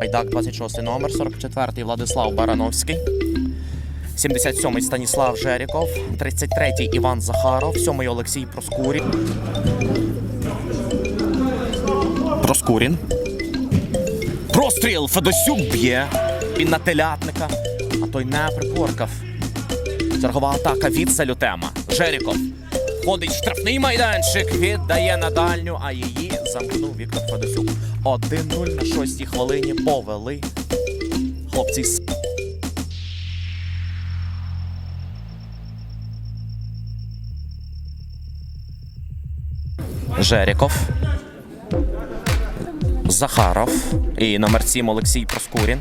Байдак, 26 номер, 44-й Владислав Барановський. 77-й Станіслав Жеріков, 33-й Іван Захаров, 7-й Олексій Проскурін. Проскурін. Простріл! Федосюк б'є. Він на телятника, а той не припоркав. Чергова атака від Салютема. Жеріков. Ходить штрафний майданчик, віддає на дальню, а її замкнув Віктор Федосюк. 1-0 на шостій хвилині повели. Хлопці з Жеріков. Захаров. І номер 7 Олексій Проскурін.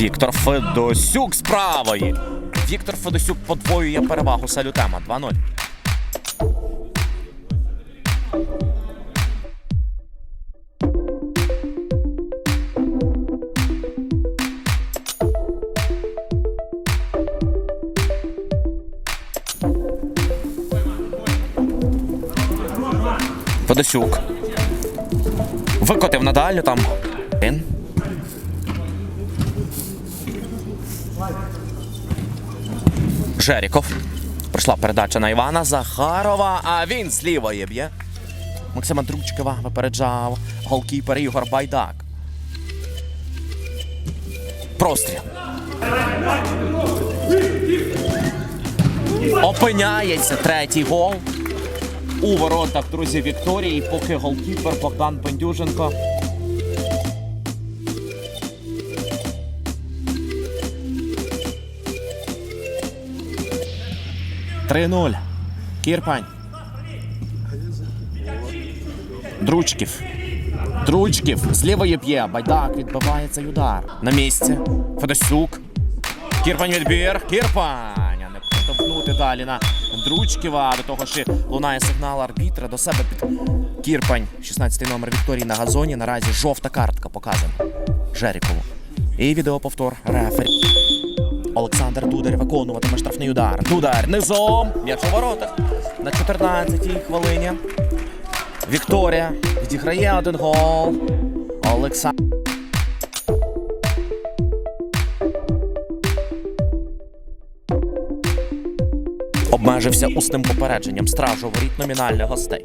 Віктор Федосюк з правої. Віктор Федосюк подвоює перевагу салютема. 2-0. Федосюк. Викотив на там. Він. Жеріков. Прийшла передача на Івана Захарова, а він з лівої б'є. Максима Дручкова випереджав голкіпер Ігор Байдак. Простріл. Опиняється третій гол. У воротах, друзі, Вікторії, поки голкіпер Богдан Бендюженко. Три-нуль. Кірпань. Дручків. Дручків. З б'є. Байдак відбиває цей удар. На місці. Федосюк. Кірпань відбір. Кірпань. А Не поштовхнути далі на Дручківа. До того ж лунає сигнал арбітра до себе під Кірпань. 16 номер Вікторії на газоні. Наразі жовта картка показана. Жерікову. І відеоповтор рефері. Олександр Дудар виконуватиме штрафний удар. Дудар низом. М'яч у воротах. На 14-й хвилині. Вікторія відіграє один гол. Олександр. Обмежився усним попередженням стражу воріт номінальних гостей.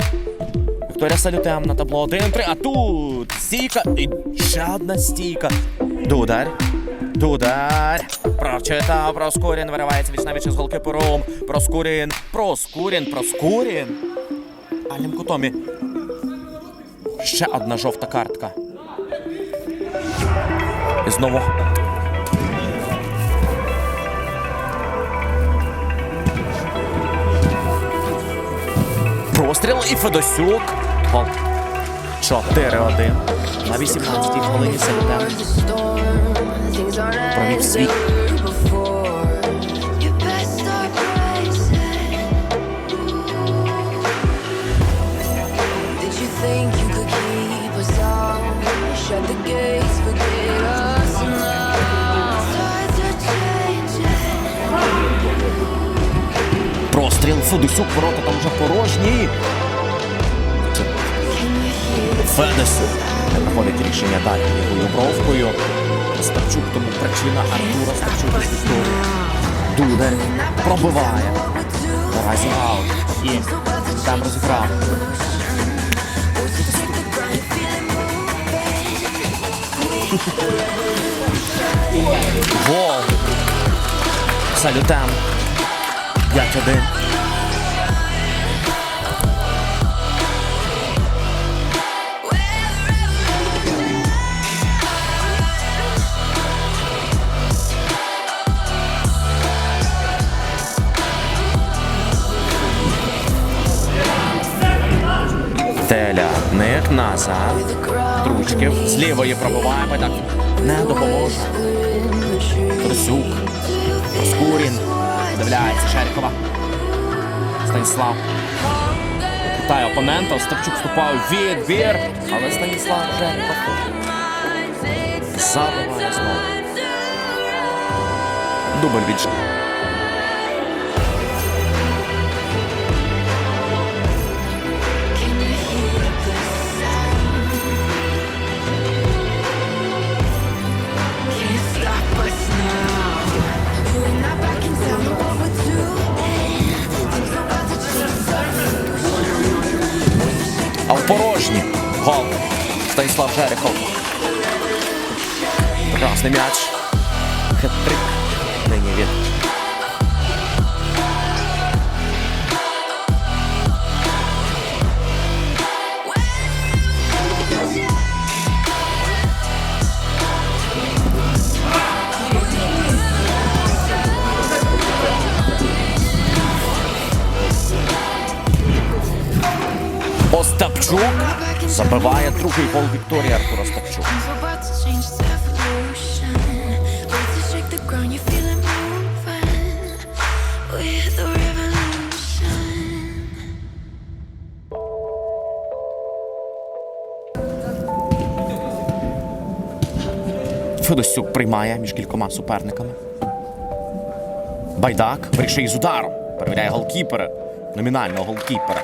Вікторія Салютем на табло 1-3, а тут стійка і ще одна стійка. Дудар. Дудар. Прочитав Проскурін. Виривається віч навіч з голкипером. Проскурін. Проскурін. Проскурін. Альним кутомі. Ще одна жовта картка. І знову. Простріл і Федосюк. Гол. 4-1. На 18-й хвилині Салютем. Провів свій. Федосюк. Ворота там вже порожні. Федосюк. Не проходить рішення далі лівою бровкою. Стапчук тому причина Артура Стапчука з історії. Дудар пробиває. Наразі аут. І там розіграв. Гол. Салютем. 5-1. Назад. Дручків. З лівої пробиваємо. Так не допоможе. Трусюк. Проскурін. Дивляється Шерікова. Станіслав. Питає опонента. Степчук вступає у відбір. Але Станіслав Шеріков забиває знову. Дубль від порожні. Гол. Станіслав Жерехов. Прекрасний м'яч. Хет-трик. Нині від Остапчук забиває другий гол Вікторії Артур Остапчук. Федосюк приймає між кількома суперниками. Байдак вирішує з ударом. Перевіряє голкіпера. Номінального голкіпера.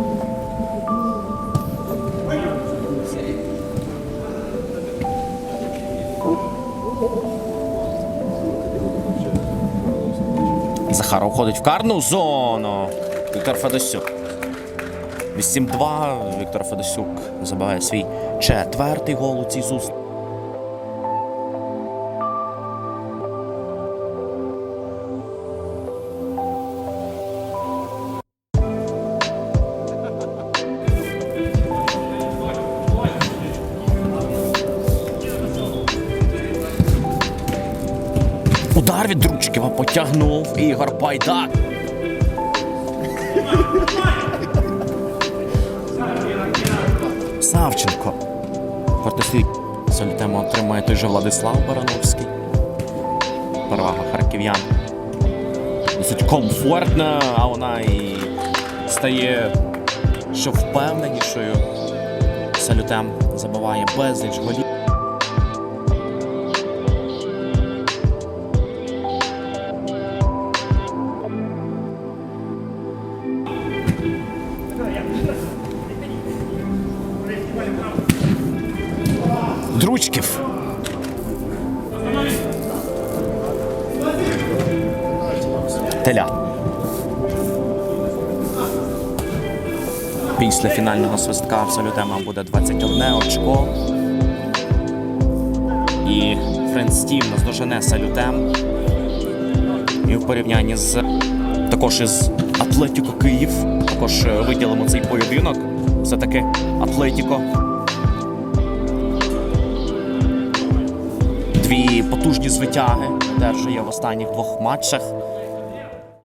Захаров входить в карну зону. Віктор Федосюк. 8-2. Віктор Федосюк забиває свій четвертий гол у цій зустрічі. Удар від Дручківа потягнув Ігор Байдак. Савченко. Фортеслід Солітемо отримає той же Владислав Барановський. Перевага харків'ян. Досить комфортна, а вона і стає що впевненішою. Салютем забиває безліч голів. Теля. Після фінального свистка Абсолютема буде 21 очко. І Френс Тім наздожене салютем. І в порівнянні з також із Атлетіко Київ. Також е, виділимо цей поєдинок. Все-таки Атлетіко дві потужні звитяги одержує в останніх двох матчах.